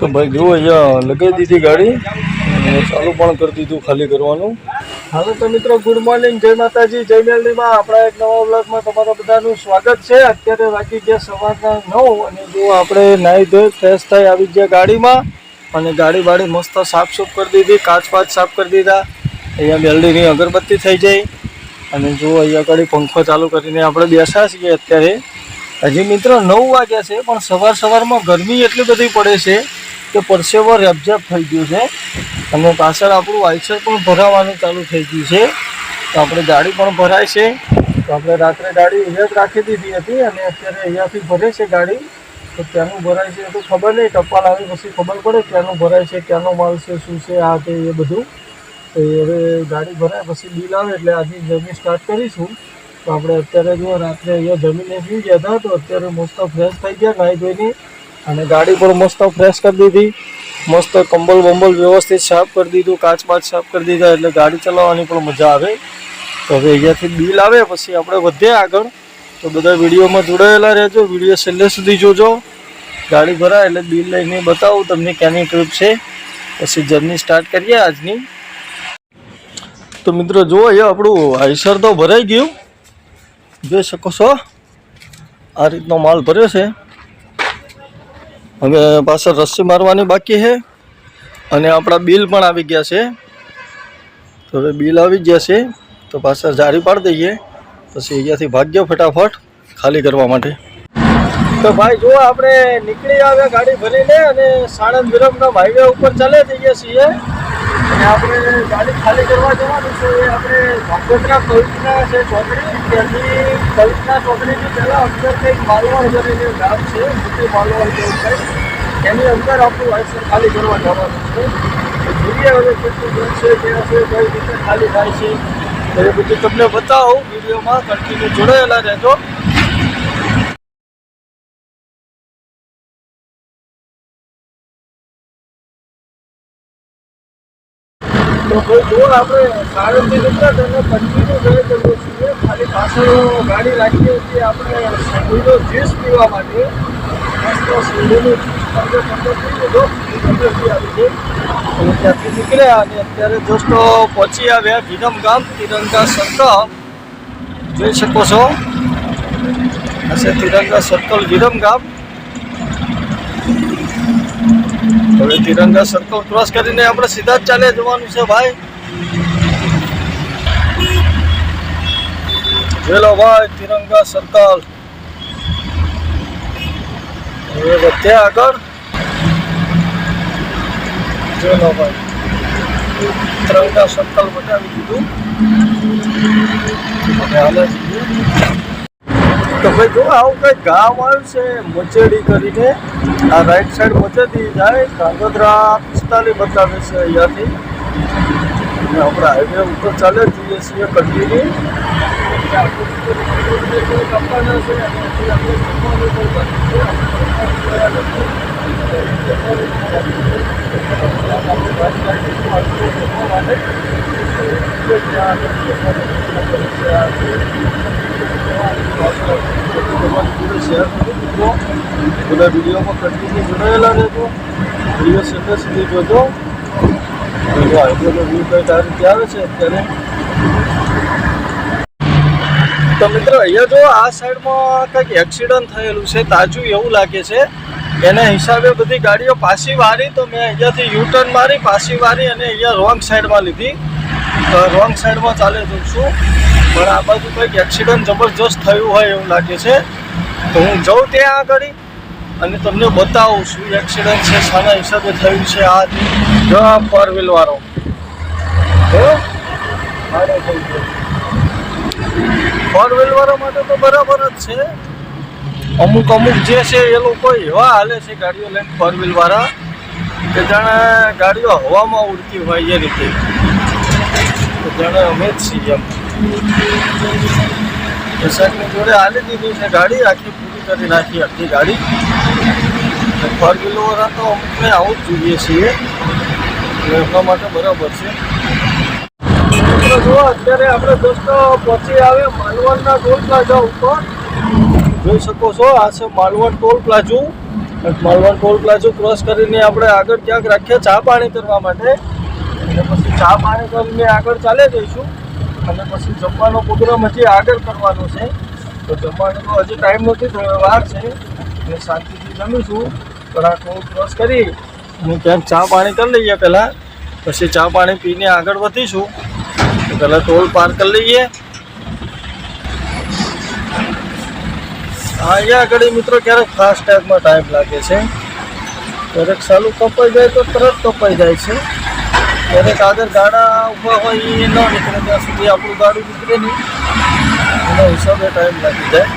તો ભાઈ જુઓ લગાવી દીધી ગાડી. ચાલુ પણ કરી દીધું ખાલી કરવાનું. હાલો તો મિત્રો ગુડ મોર્નિંગ જય માતાજી, જય મેલડીમાં. આપણા એક નવા બ્લોગમાં તમારા બધાનું સ્વાગત છે. અત્યારે વાગી ગયા સવારના નવ અને જો આપણે નાહી ધોઈ ફ્રેશ થઈ આવી ગયા ગાડીમાં અને ગાડી બાડી મસ્ત સાફ સૂફ કરી દીધી, કાચ પાચ સાફ કરી દીધા. અહીંયા મેલડીની અગરબત્તી થઈ જાય અને જો અહીંયા આગળ પંખો ચાલુ કરીને આપણે બેસા છીએ અત્યારે. હજી મિત્રો નવ વાગ્યા છે, પણ સવાર સવારમાં ગરમી એટલી બધી પડે છે કે પરસેવો રેબઝેબ થઈ ગયું છે. અને પાછળ આપણું વાઇસર પણ ભરાવાનું ચાલુ થઈ ગયું છે. તો આપણે ગાડી પણ ભરાય છે. તો આપણે રાત્રે ગાડી અહીંયા જ રાખી દીધી હતી અને અત્યારે અહીંયાથી ભરે છે ગાડી. તો ક્યાંનું ભરાય છે એ તો ખબર નહીં. ટપાલ આવે પછી ખબર પડે ક્યાંનું ભરાય છે, ક્યાંનો માલ છે, શું છે, આ તે એ બધું. તો હવે ગાડી ભરાય પછી બિલ આવે એટલે આજે જર્ની સ્ટાર્ટ કરીશું. તો આપણે અત્યારે જો રાત્રે અહીંયા જમીને સુઈ ગયા હતા, તો અત્યારે મસ્ત ફ્રેશ થઈ ગયા નાહી ધોઈને. અને ગાડી પણ મસ્ત ફ્રેશ કરી દીધી. મસ્ત કંબલ બંબલ વ્યવસ્થિત સાફ કરી દીધું, કાચ બાચ સાફ કરી દીધા, એટલે ગાડી ચલાવવાની પણ મજા આવે. તો હવે અહીંયાથી બિલ આવે, પછી આપણે વધીએ આગળ. તો બધા વિડીયોમાં જોડાયેલા રહેજો, વીડિયો છેલ્લે સુધી જોજો. ગાડી ભરાય એટલે બિલ લઈને બતાવું તમને ક્યાંની ટ્રીપ છે. પછી જર્ની સ્ટાર્ટ કરીએ આજની. તો મિત્રો જુઓ અહીંયા આપણું આઈસર તો ભરાઈ ગયું. જોઈ શકો છો. આ રીતનો માલ ભર્યો છે. હવે પાછળ રસ્સી મારવાની બાકી છે. અને આપણા બિલ પણ આવી ગયા છે. તો હવે બિલ આવી ગયા છે. તો પાછળ જારી પાડી દઈએ. પછી અહીંયાથી ભાગ્ય ફટાફટ ખાલી કરવા માટે. તો ભાઈ, જો આપણે નીકળી આવ્યા ગાડી ભરીને અને સાણંદ વિરમગામ હાઈવે ઉપર ચાલે જઈએ છીએ. અને આપણે ગાડી ખાલી કરવા જવાનું છે એ આપણે ભાગોતરા કલ્પના છે ચોકડી. ત્યાંથી કલ્પના ચોકડીની પહેલાં અંદર કંઈક માલવાડ કરીને ગામ છે, મોટી માલવા એની અંદર આપણું લાયસન્સ ખાલી કરવા જવાનું છે. જોઈએ હવે કેટલું છે, ક્યાં કઈ રીતે ખાલી થાય છે. એ બધું તમને બતાવું, વિડીયોમાં. કન્ટિન્યુ જોડાયેલા રહેજો. તો આપણે સાડત્રીસ નીકળ્યા તેને કન્ટિન્યુ જઈ કરવું છીએ, ખાલી પાછળ ગાડી રાખીએ હતી આપણે સંગીનો જ્યુસ પીવા માટે. મસ્ત સંગીનું જ્યુસ પી આવી છે ત્યાંથી નીકળ્યા અને અત્યારે દોસ્તો પહોંચી આવ્યા વિનમ ગામ, તિરંગા સર્કલ જોઈ શકો છો. હશે તિરંગા સર્કલ ગીરમ ગામ. હવે તિરંગા સર્કલ ક્રોસ કરીને આપણે સીધા જ ચાલે જવાનું છે ભાઈ. ચલો ભાઈ, તિરંગા સર્કલ હવે વધ્યા આગળ. ચલો ભાઈ. તિરંગા સર્કલ બતાવી દીધું. અને હાલે. છીએ તો ભાઈ જો આવું કઈ ગામ આવ્યું છે, મચેડી કરીને, આ રાઈટ સાઈડ મચેડી જાય, કાંગોદરા પિસ્તાલી બતાવે છે અહીંયાથી. અને આપણે હાઈવે ઉપર ચાલે જઈએ છીએ કન્ટિન્યુ બધા વિડીયોમાં કન્ટિન્યુ જોડાયેલા રહેજો. વીડિયો સેન્ટર સુધી જોજો. હાઈવેનો વ્યૂ કંઈક આ રીતે છે અત્યારે? તો મિત્રો, અહીંયા જો આ સાઈડમાં કંઈક એક્સિડન્ટ થયેલું છે, તાજું એવું લાગે છે. એના હિસાબે બધી ગાડીઓ પાછી વારી, તો મેં અહીંયાથી યુ ટર્ન મારી, પાછી વારી અને અહીંયા રોંગ સાઈડમાં લીધી. રોંગ સાઈડમાં ચાલે જઉં છું પણ આ બાજુ કંઈક એક્સિડન્ટ જબરજસ્ત થયું હોય એવું લાગે છે. તો હું જાઉં ત્યાં આગળ અને તમને બતાવું શું એક્સિડન્ટ છે, શાના હિસાબે થયું છે આ ફોર વ્હીલ વાળો જોયો? મારો ફોર વ્હીલવાળા માટે તો બરાબર જ છે. અમુક અમુક જે છે એ લોકો એવા હાલે છે ગાડીઓ લઈને ફોર વ્હીલવાળા કે જાણે ગાડીઓ હવામાં ઉડતી હોય એ રીતે. જાણે અમે જ છીએ જોડે હાલી દીધી છે ગાડી, આખી પૂરી કરી નાખી આખી ગાડી. ફોર વ્હીલ વાળા તો અમુકને આવું જ જોઈએ છીએ. એટલે માટે બરાબર છે. જો અત્યારે આપણે દોસ્તો પહોંચી આવે માલવણના ટોલ પ્લાઝા ઉપર. જોઈ શકો છો, આ છે માલવણ ટોલ પ્લાઝુ. માલવણ ટોલ પ્લાઝુ ક્રોસ કરીને આપણે આગળ ક્યાંક રાખીએ ચા પાણી કરવા માટે. અને પછી ચા પાણી કરીને આગળ ચાલે જઈશું. અને પછી જમવાનો પ્રોગ્રામ હજી આગળ કરવાનો છે. તો જમવાનો હજી ટાઈમ નથી થોડો વાર છે. અને શાંતિથી જમીશું. ટોલ ક્રોસ કરી અને ક્યાંક ચા પાણી કરી લઈએ પહેલાં. પછી ચા પાણી પીને આગળ વધીશું. પહેલાં ટોલ પાર કરી લઈએ. હા, અહીંયા આગળ મિત્રો ક્યારેક ફાસ્ટ ટેગમાં ટાઈમ લાગે છે. ક્યારેક સાલું કપાઈ જાય તો તરત કપાઈ જાય છે. ક્યારેક આગળ ગાડા ઊભા હોય એ ન નીકળે, ત્યાં સુધી આપણું ગાડું નીકળે નહીં. એના હિસાબે ટાઈમ લાગી જાય.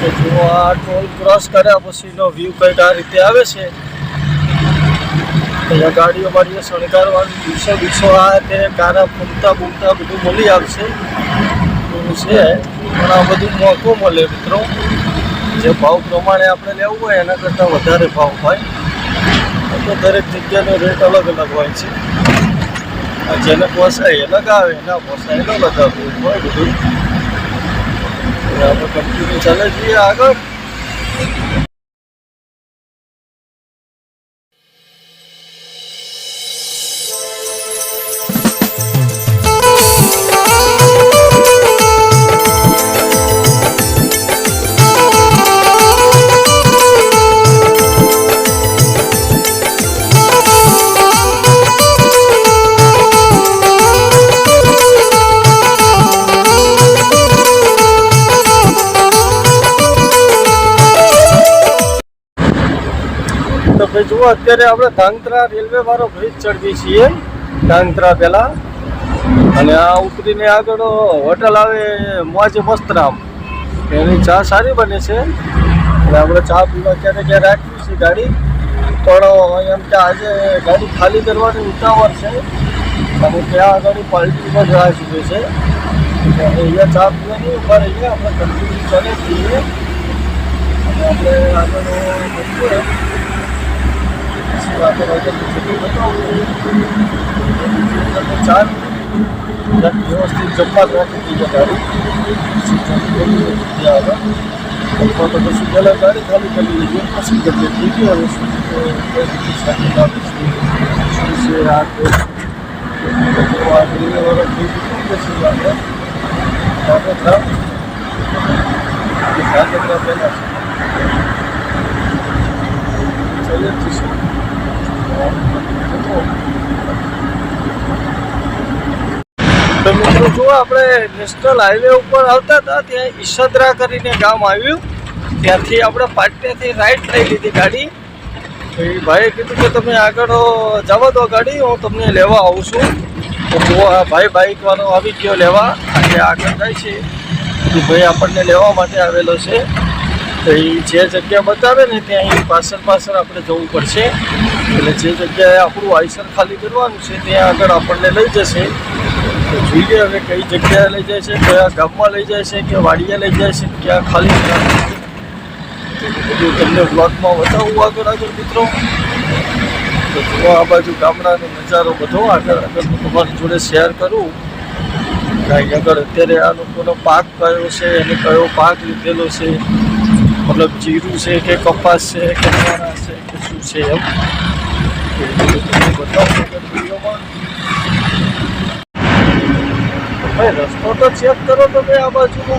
તો જો આ ટોલ ક્રોસ કર્યા પછીનો વ્યૂ કંઈક આ રીતે આવે છે. અહીંયા ગાડીઓ બાડીઓ શણગારવાનું દિવસો દિવસો આ તે ગારા ફૂમતા બૂમતા બધું મળી આવશે. એવું છે. પણ આ બધું મોકો મળે મિત્રો. જે ભાવ પ્રમાણે આપણે લેવું હોય એના કરતાં વધારે ભાવ હોય. તો દરેક જગ્યાનો રેટ અલગ અલગ હોય છે. જેને પોસાય એ લગાવે, ના પોસાય ન લગાવવું હોય બધું. આપણે કન્ટિન્યુ ચાલે જઈએ આગળ. તો જુઓ અત્યારે આપણે ધાંગધ્રા રેલવે વાળો બ્રિજ ચડવી છીએ. ધાંગધ્રા પહેલા અને આ ઉતરીને આગળ હોટલ આવે મોજ મસ્તરામ. એની ચા સારી બને છે. અને આપણે ચા પીવા ક્યારે ક્યારે રાખવી છે ગાડી. પણ એમ કે આજે ગાડી ખાલી કરવાની ઉતાવળ છે. અને ત્યાં આગળ પાલટી પણ રાહ જુએ છે. અહીંયા ચા પીવાની ઊભા રહીએ આપણે કન્ટિન્યુ ચાલે જઈએ અને આપણે આગળ વધીએ ચાર વ્યવસ્થિત જમવા રાખી દીધા ગાડી અથવા તો પછી પહેલાં ગાડી ખાલી કરી લીધી પછી ગમે બીજી હવે શું છે છે આ તે થઈ ગયું આપણે પહેલાં જઈશું તો મિત્રો, જો આપણે નેશનલ હાઈવે ઉપર આવતા હતા, ત્યાં ઈશદરા કરીને ગામ આવ્યું. ત્યાંથી આપણે પાટિયાથી રાઈટ લઈ લીધી ગાડી. એ ભાઈએ કીધું કે તમે આગળ જવા દો ગાડી, હું તમને લેવા આવું છું. આ ભાઈ બાઇકવાળો આવી ગયો લેવા, આજે આગળ જાય છે. એ ભાઈ આપણને લેવા માટે આવેલો છે. તો એ જે જગ્યા બતાવે ને ત્યાં પાછળ પાછળ આપણે જવું પડશે. એટલે જે જગ્યાએ આપણું આઈસર ખાલી કરવાનું છે, ત્યાં આગળ આપણને લઈ જશે. તો જોઈએ હવે કઈ જગ્યાએ લઈ જાય છે, કયા ગામમાં લઈ જાય છે, કે વાડીએ લઈ જાય છે, ક્યાં ખાલી. બધું તમને બ્લોગમાં બતાવું આગળ આગળ મિત્રો. તો જુઓ આ બાજુ ગામડાનો નજારો બધો. આગળ આગળ હું તમારી જોડે શેર કરું. કાંઈ આગળ અત્યારે આ લોકોનો પાક કયો છે અને કયો પાક લીધેલો છે. મતલબ જીરું છે કે કપાસ છે કે ચણા છે કે શું છે એમ. ભાઈ, રસ્તો તો ચેક કરો તમે આ બાજુનો.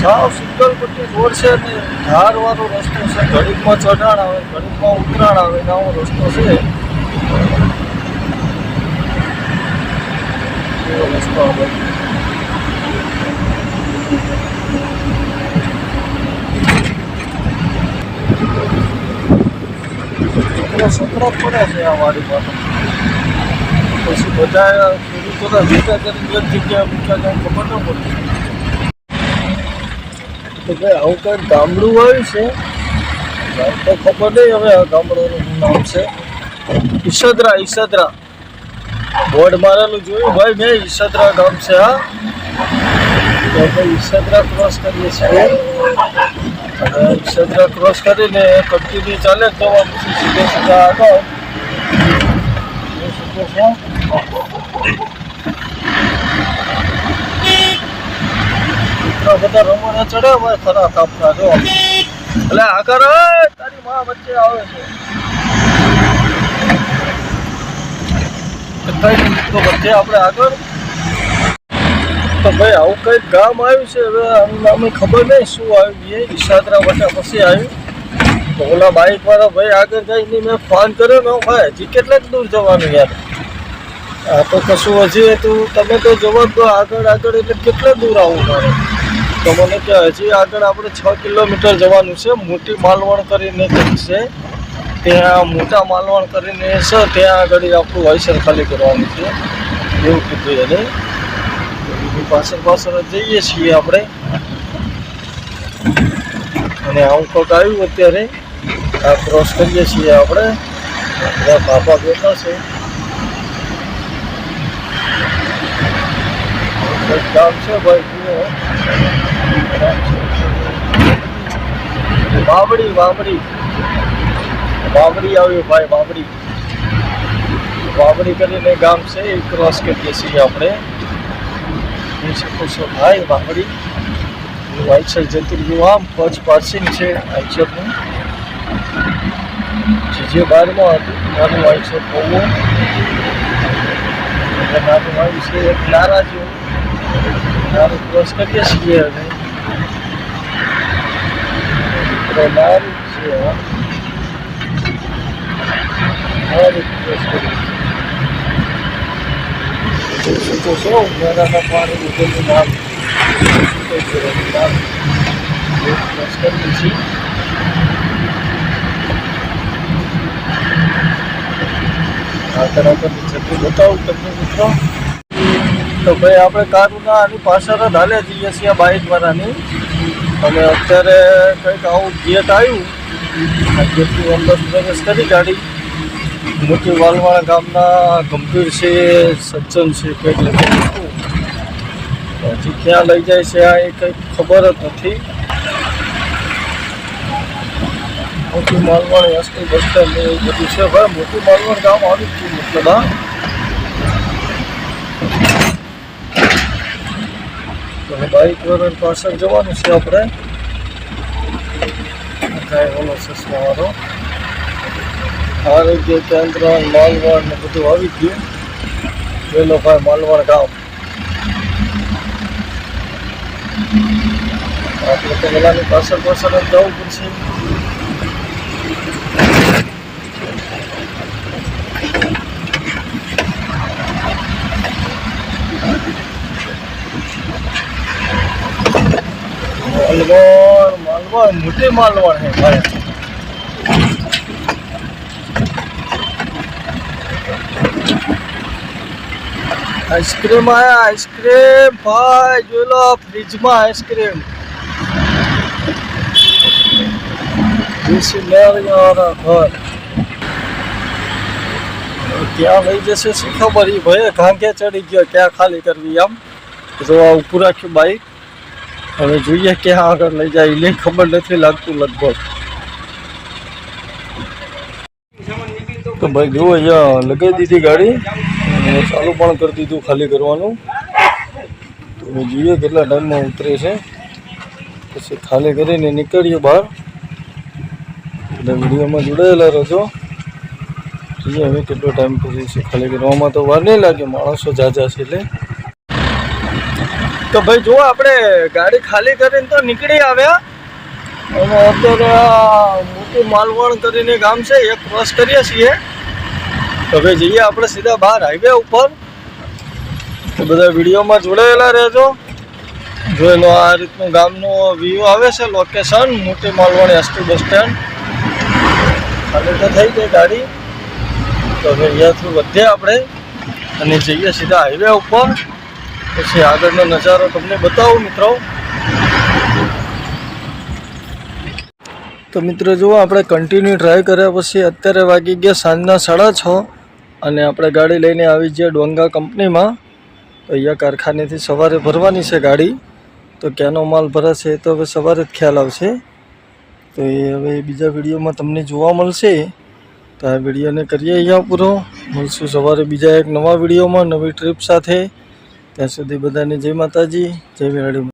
સાવ સિંગલ પટ્ટી રોડ છે ને ધારવાળો રસ્તો છે. ઘડીકમાં ચઢાણ આવે, ઘડીકમાં ઉતરાણ આવે આવો રસ્તો છે. રસ્તો આ છોકરા છોકરા પડે છે આ વાડીમાં પછી બધા ખેડૂતોના ભેગા કરીને એક જગ્યાએ મૂક્યા જાય ખબર ન પડતી. ભાઈ, આવું કંઈક ગામડું આવ્યું છે? તો ખબર નહીં હવે આ ગામડાનું નામ છે. ઈશદરા ઈશદરા બોર્ડ મારેલું જોયું? ભાઈ, મેં ઈશદરા ગામ છે, હા. ઈસદરા ક્રોસ કરીએ છીએ. અને ઈસદરા ક્રોસ કરીને કન્ટિન્યુ ચાલે તો પછી સીધે સીધા આગળ. બધા રમવાના ચડે હોય ખરા કાપતા જો. એટલે આગળ તારી માં વચ્ચે આવે છે. મિત્રો વચ્ચે આપણે આગળ ભાઈ, આવું કંઈક ગામ આવ્યું છે, હવે નામે ખબર નહીં શું આવ્યું. એ ઈશાદરા વટા પછી આવ્યું. તો ઓલા બાઈક વાળા ભાઈ, આગળ જઈને મેં ફોન કર્યો ને ભાઈ હજી કેટલાક દૂર જવાનું યાર. આ તો કશું હજી હતું. તમે તો જવા દો, આગળ આગળ, એટલે કેટલા દૂર આવું મારે? તો મને કે, હજી આગળ આપણે છ કિલોમીટર જવાનું છે. મોટી માલવણ કરીને છે, ત્યાં મોટા માલવણ કરીને છે, ત્યાં આગળ આપણું વાયસર ખાલી કરવાનું છે. એવું કીધું એની. પાછળ પાછળ જઈએ છીએ આપણે. અને આવું કોક આવ્યું અત્યારે. આ ક્રોસ કરીએ છીએ આપણે. બધા બાપા બેઠા છે. કામ છે ભાઈ બાબડી બાબડી બાબડી આવ્યું ભાઈ બાબડી બાબડી કરીને ગામ છે, એ ક્રોસ કરીએ છીએ આપણે. શકો છો. ભાઈ બાવડી વાઇટ સાઈડ જતું રહ્યું પચ પાર્સિંગ છે આઈચરનું જે બારમાં હતું, નાનું આઈચર એટલે નાનું આવ્યું છે, એક નારા જેવું નારું ક્રોસ કરીએ છીએ અને નારું છે, હા. નારું ક્રોસ કરીએ આગળ આગળ જતું બતાવું તમને મિત્રો તો ભાઈ, આપણે કારુના આની પાછળ જ હાલે જઈએ છીએ બાઇક વાળાની. અને અત્યારે કંઈક આવું ગેટ આવ્યું. આ ગેટની અંદર પ્રવેશ કરી ગાડી. મોટી વાલવાળા ગામના ગંભીર છે, સજ્જન છે કંઈક લખેલું. હજી ક્યાં લઈ જાય છે, આ એ કંઈક ખબર જ નથી. મોટી માલવાણ એસટી બસ સ્ટેન્ડ એવું બધું છે. ભાઈ, મોટી માલવાણ ગામ આવી જ મતલબ, હા? બાઈક વાળા પાછળ જવાનું છે આપણે. કાંઈ ઓલો ચશ્મા વાળો. આરોગ્ય કેન્દ્ર માલવાડ ને બધું આવી ગયું. પેલો ભાઈ માલવાડ ગામ. આપણે તો પેલાની પાછળ પાછળ જ જવું પડશે. માલવાડ માલવાડ મોટી માલવાડ હે ભાઈ. આઈસ્ક્રીમ આયા આઈસ્ક્રીમ ભાઈ જોઈ લો ફ્રીજમાં આઈસ્ક્રીમ દેશી મેળવાળા ઘર ક્યાં લઈ જશે શું ખબર ઈ ભાઈ ઘાંઘે ચડી ગયો ક્યાં ખાલી કરવી આમ જો આ ઊભું રાખ્યું બાઈક હવે જોઈએ ક્યાં આગળ લઈ જાય એને ખબર નથી લાગતું લગભગ તો ભાઈ જુઓ અહીંયા લગાવી દીધી ગાડી અને ચાલુ પણ કરી દીધું ખાલી કરવાનું. તો જોઈએ કેટલા ટાઈમમાં ઉતરે છે. પછી ખાલી કરીને નીકળીએ બહાર. એટલે વિડીયોમાં જોડાયેલા રહેજો. જોઈએ હવે કેટલો ટાઈમ પછી છે. ખાલી કરવામાં તો વાર નહીં લાગે માણસો જાજા છે એટલે. તો ભાઈ જો આપણે ગાડી ખાલી કરીને તો નીકળી આવ્યા. અને અત્યારે મોટું માલવણ કરીને ગામ છે. એ ક્રોસ કરીએ છીએ. હવે જઈએ આપણે સીધા બહાર હાઈવે ઉપર. બધા વિડીયોમાં જોડાયેલા રહેજો. જોઈ લો આ રીતનું ગામનો વ્યૂ આવે છે લોકેશન મોટી માલવાણી એસટી બસ સ્ટેન્ડ ખાલી તો થઈ ગઈ ગાડી. તો હવે અહીંયાથી વધીએ આપણે અને જઈએ સીધા હાઈવે ઉપર. પછી આગળનો નજારો તમને બતાવું મિત્રો. તો મિત્રો જુઓ, આપણે કન્ટિન્યુ ટ્રાય કર્યા પછી અત્યારે વાગી ગયા સાંજના સાડા છ. અને આપણે ગાડી લઈને આવી જઈએ ડોંગા કંપનીમાં. તો અહીંયા કારખાનેથી સવારે ભરવાની છે ગાડી. તો ક્યાંનો માલ ભરાશે એ તો હવે સવારે જ ખ્યાલ આવશે. તો એ હવે બીજા વિડીયોમાં તમને જોવા મળશે. તો આ વિડીયોને કરીએ અહીંયા પૂરો. મળશું સવારે બીજા એક નવા વિડીયોમાં નવી ટ્રીપ સાથે. ત્યાં સુધી બધાને જય માતાજી, જય મેળવી